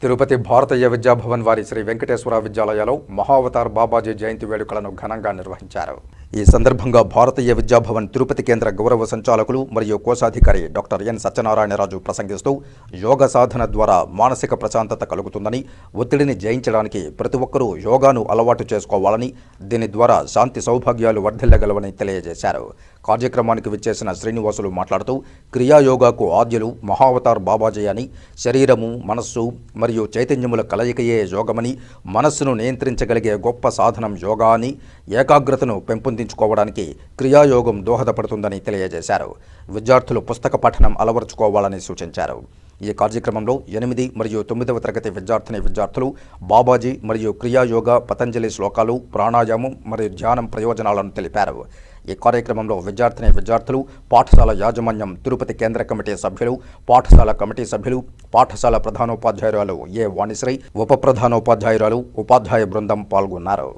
తిరుపతి భారతీయ విద్యాభవన్ వారి శ్రీ వెంకటేశ్వర విద్యాలయాలో మహావతార్ బాబాజీ జయంతి వేడుకలను ఘనంగా నిర్వహించారు. ఈ సందర్భంగా భారతీయ విద్యాభవన్ తిరుపతి కేంద్ర గౌరవ సంచాలకులు మరియు కోశాధికారి డాక్టర్ ఎన్ సత్యనారాయణరాజు ప్రసంగిస్తూ యోగ సాధన ద్వారా మానసిక ప్రశాంతత కలుగుతుందని ఒత్తిడిని జయించడానికి ప్రతి ఒక్కరూ యోగాను అలవాటు చేసుకోవాలని దీని ద్వారా శాంతి సౌభాగ్యాలు వర్ధిల్లగలవని తెలియజేశారు. కార్యక్రమానికి విచ్చేసిన శ్రీనివాసులు మాట్లాడుతూ క్రియాయోగాకు ఆద్యులు మహావతార్ బాబాజీ అని శరీరము మనస్సు మరియు చైతన్యముల కలయికయే యోగమని మనస్సును నియంత్రించగలిగే గొప్ప సాధనం యోగా అని ఏకాగ్రతను పెంపొందించుకోవడానికి క్రియాయోగం దోహదపడుతుందని తెలియజేశారు. విద్యార్థులు పుస్తక పఠనం అలవరుచుకోవాలని సూచించారు. ఈ కార్యక్రమంలో ఎనిమిది మరియు తొమ్మిదవ తరగతి విద్యార్థిని విద్యార్థులు బాబాజీ మరియు క్రియాయోగ పతంజలి శ్లోకాలు ప్రాణాయామం మరియు ధ్యానం ప్రయోజనాలను తెలిపారు. ఈ కార్యక్రమంలో విద్యార్థిని విద్యార్థులు పాఠశాల యాజమాన్యం తిరుపతి కేంద్ర కమిటీ సభ్యులు పాఠశాల కమిటీ సభ్యులు పాఠశాల ప్రధానోపాధ్యాయురాలు ఏ వాణిశ్రీ ఉప ప్రధానోపాధ్యాయురాలు ఉపాధ్యాయ బృందం పాల్గొన్నారు.